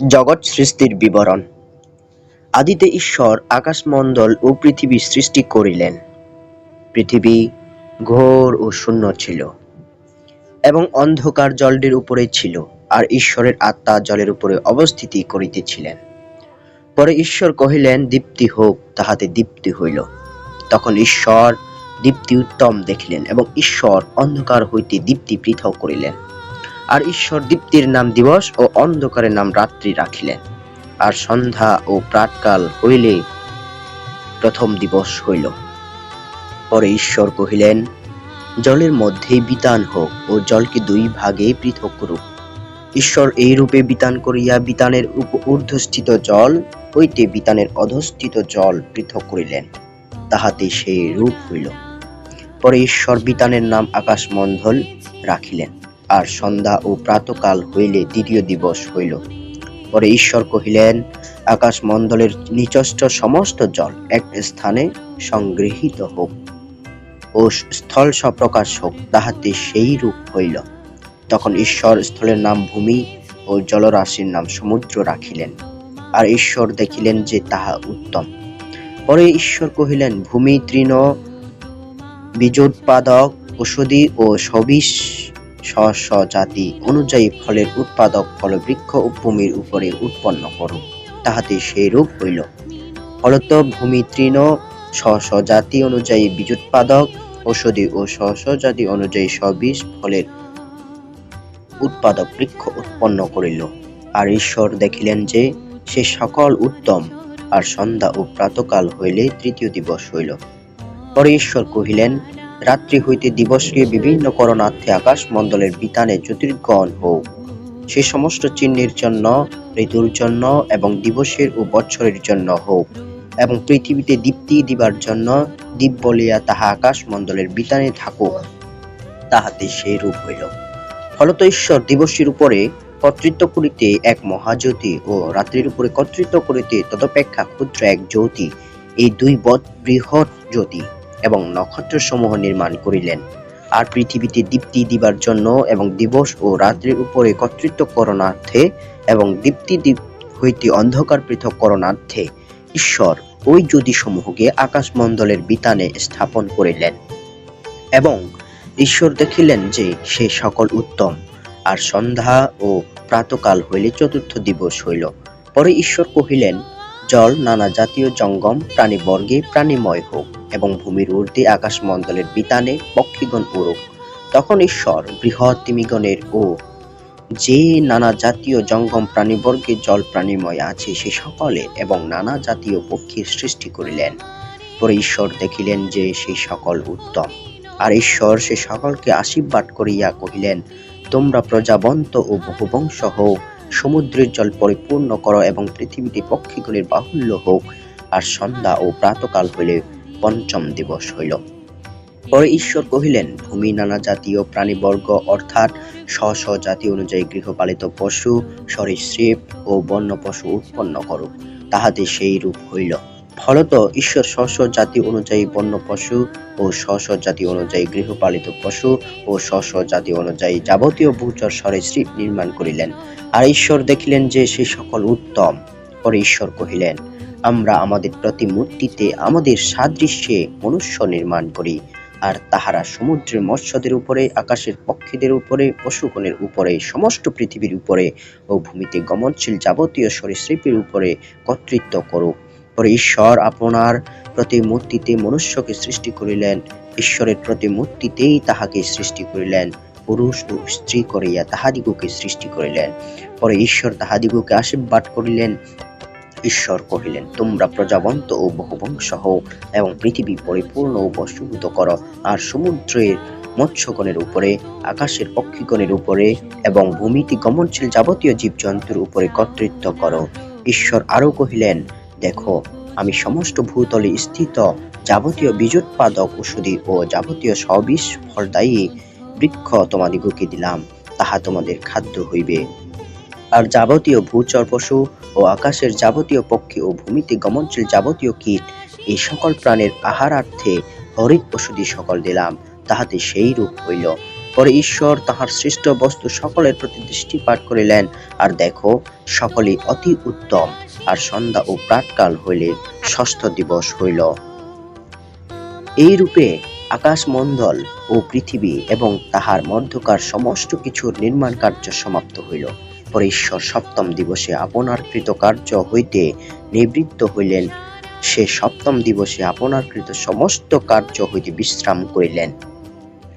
জগৎ সৃষ্টির বিবরণ। আদিতে ঈশ্বর আকাশমণ্ডল ও পৃথিবী সৃষ্টি করিলেন। পৃথিবী ঘোর ও শূন্য ছিল এবং অন্ধকার জলটির উপরে ছিল আর ঈশ্বরের আত্মা জলের উপরে অবস্থিতি করিতেছিলেন। পরে ঈশ্বর কহিলেন, দীপ্তি হোক, তাহাতে দীপ্তি হইল। তখন ঈশ্বর দীপ্তি উত্তম দেখিলেন এবং ঈশ্বর অন্ধকার হইতে দীপ্তি পৃথক করিলেন। আর ঈশ্বর দীপ্তির নাম দিবস ও অন্ধকারের নাম রাত্রি রাখিলেন। আর সন্ধ্যা ও প্রাতকাল হইলে প্রথম দিবস হইল। পরে ঈশ্বর কহিলেন, জলের মধ্যে বিতান হোক ও জলকে দুই ভাগে পৃথক করুক। ঈশ্বর এই রূপে বিতান করিয়া বিতানের উপ- ঊর্ধ্বস্থিত জল হইতে বিতানের অধস্থিত জল পৃথক করিলেন। তাহাতে সেই রূপ হইল। পরে ঈশ্বর বিতানের নাম আকাশমণ্ডল রাখিলেন। আর সন্ধ্যা ও প্রাতকাল হইলে দ্বিতীয় দিবস হইল। পরে ঈশ্বর কহিলেন, আকাশমণ্ডলের নিচস্থ সমস্ত জল এক স্থানে সংগৃহীত হোক ও স্থল সপ্রকাশ হোক, তাহাতে সেই রূপ হইল। তখন ঈশ্বর স্থলের নাম ভূমি ও জলরাশির নাম সমুদ্র রাখিলেন। আর ঈশ্বর দেখিলেন যে তাহা উত্তম। পরে ঈশ্বর কহিলেন, ভূমি, তৃণ, বীজোৎপাদক, ঔষধি ও সবিশ স্ব জাতি অনুযায়ী ফলের উৎপাদক ফলবৃক্ষ ভূমির উপরে উৎপন্ন করুক তাহাতে সেই রূপ হইল। ফলত ভূমি তৃণ স্ব জাতি অনুযায়ী ঔষধি ও স্ব জাতি অনুযায়ী সবিশ ফলের উৎপাদক বৃক্ষ উৎপন্ন করিল। আর ঈশ্বর দেখিলেন যে সে সকল উত্তম আর সন্ধ্যা ও প্রাতকাল হইলে তৃতীয় দিবস হইল। পরে ঈশ্বর কহিলেন রাত্রি হইতে দিবসকে বিভিন্ন করণার্থে আকাশমণ্ডলের বিতানে জ্যোতির্গণ হোক। সে সমস্ত চিহ্নের জন্য, ঋতুর জন্য এবং দিবসের ও বৎসরের জন্য হোক এবং পৃথিবীতে দীপ্তি দিবার জন্য দ্বীপ বলিয়া তাহা আকাশমণ্ডলের বিতানে থাকুক, তাহাতে সে রূপ হইল। ফলত ঈশ্বর দিবসের উপরে কর্তৃত্ব করিতে এক মহাজ্যোতি ও রাত্রির উপরে কর্তৃত্ব করিতে তদপেক্ষা ক্ষুদ্র এক জ্যোতি, এই দুই বৎ বৃহৎ জ্যোতি। এবং নক্ষত্র সমূহ নির্মাণ করিলেন। আর পৃথিবীতে দীপ্তি দিবার জন্য এবং দিবস ও রাত্রির উপরে কর্তৃত্ব করণার্থে এবং দীপ্তি দ্বীপ হইতে অন্ধকার পৃথক করণার্থে ঈশ্বর ওই জ্যোতিসমূহকে আকাশমণ্ডলের বিতানে স্থাপন করিলেন। এবং ঈশ্বর দেখিলেন যে সে সকল উত্তম। আর সন্ধ্যা ও প্রাতকাল হইলে চতুর্থ দিবস হইল। পরে ঈশ্বর কহিলেন, জল নানা জাতীয় জঙ্গম প্রাণীবর্গে প্রাণীময় হোক। এবং ভূমির ঊর্ধ্বে আকাশমণ্ডলের বিতানে পক্ষীগণ উড়ুক। তখন ঈশ্বর বৃহৎ তিমিগণের ও যে নানা জাতীয় জঙ্গম প্রাণীবর্গে জল প্রাণীময় আছে, সে সকলে এবং নানা জাতীয় পক্ষীর সৃষ্টি করিলেন। পরে ঈশ্বর দেখিলেন যে সেই সকল উত্তম। আর ঈশ্বর সে সকলকে আশীর্বাদ করিয়া কহিলেন, তোমরা প্রজাবন্ত ও বহুবংশ হোক সমুদ্রের জল পরিপূর্ণ করো এবং পৃথিবীতে পক্ষীগুলির বাহুল্য হোক আর সন্ধ্যা ও প্রাতকাল হইলে পঞ্চম দিবস হইল। পরে ঈশ্বর কহিলেন, ভূমি নানা জাতীয় প্রাণীবর্গ, অর্থাৎ স্ব স্ব জাতি অনুযায়ী গৃহপালিত পশু, সরীসৃপ ও বন্য পশু উৎপন্ন করুক, তাহাতে সেই রূপ হইল। ফলত ঈশ্বর স্ব জাতি অনুযায়ী বন্য পশু ও স্ব জাতি অনুযায়ী গৃহপালিত পশু ও স্ব জাতি অনুযায়ী যাবতীয় ভূচর সরীসৃপ নির্মাণ করিলেন। আর ঈশ্বর দেখিলেন যে সে সকল উত্তম। পরে ঈশ্বর কহিলেন, আমরা আমাদের প্রতিমূর্তিতে আমাদের সাদৃশ্যে মনুষ্য নির্মাণ করি, আর তাহারা সমুদ্রের মৎস্যদের উপরে, আকাশের পক্ষীদের উপরে, পশুগণের উপরে, সমস্ত পৃথিবীর উপরে ও ভূমিতে গমনশীল যাবতীয় সরীসৃপের উপরে কর্তৃত্ব করুক। পরে ঈশ্বর আপনার প্রতিমূর্তিতে মনুষ্যকে সৃষ্টি করিলেন, ঈশ্বরের প্রতিমূর্তিতেই তাহাকে সৃষ্টি করিলেন, পুরুষ ও স্ত্রী করিয়া তাহাদিগকে সৃষ্টি করিলেন। পরে ঈশ্বর তাহাদিগকে আশীর্বাদ করিলেন ঈশ্বর কহিলেন, তোমরা প্রজাবন্ত ও বহুবংশ হও এবং পৃথিবী পরিপূর্ণ ও বশীভূত করো, আর সমুদ্রের মৎস্যগণের উপরে, আকাশের পক্ষীগণের উপরে এবং ভূমিতে গমনশীল যাবতীয় জীবজন্তুর উপরে কর্তৃত্ব করো। ঈশ্বর আরও কহিলেন, দেখো, আমি সমস্ত ভূতলে স্থিত যাবতীয় বীজোৎপাদক ঔষধি ও যাবতীয় সবিষ ফলদায়ী বৃক্ষ তোমাদিগকে দিলাম, তাহা তোমাদের খাদ্য হইবে। আর যাবতীয় ভূচর পশু ও আকাশের যাবতীয় পক্ষী ও ভূমিতে গমনশীল যাবতীয় কীট, এই সকল প্রাণের আহারার্থে হরিত পশুদি সকল দিলাম, তাহাতে সেই রূপ হইল। পরে ঈশ্বর তাহার সৃষ্ট বস্তু সকলের প্রতি দৃষ্টিপাত করিলেন, আর দেখো, সকলেই অতি উত্তম, আর সন্ধ্যা ও প্রাতকাল হইলে ষষ্ঠ দিবস হইল। এই রূপে আকাশমণ্ডল ও পৃথিবী এবং তাহার মধ্যকার সমস্ত কিছুর নির্মাণ কার্য সমাপ্ত হইল। পরে ঈশ্বর সপ্তম দিবসে আপনার কৃত কার্য হইতে নিবৃত্ত হইলেন। সে সপ্তম দিবসে আপনার কৃত সমস্ত কার্য হইতে বিশ্রাম করিলেন।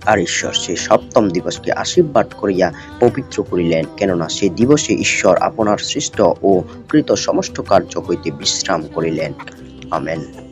আর ঈশ্বর সে সপ্তম দিবসকে আশীর্বাদ করিয়া পবিত্র করিলেন, কেননা সে দিবসে ঈশ্বর আপনার সৃষ্ট ও কৃত সমস্ত কার্য হইতে বিশ্রাম করিলেন। আমেন।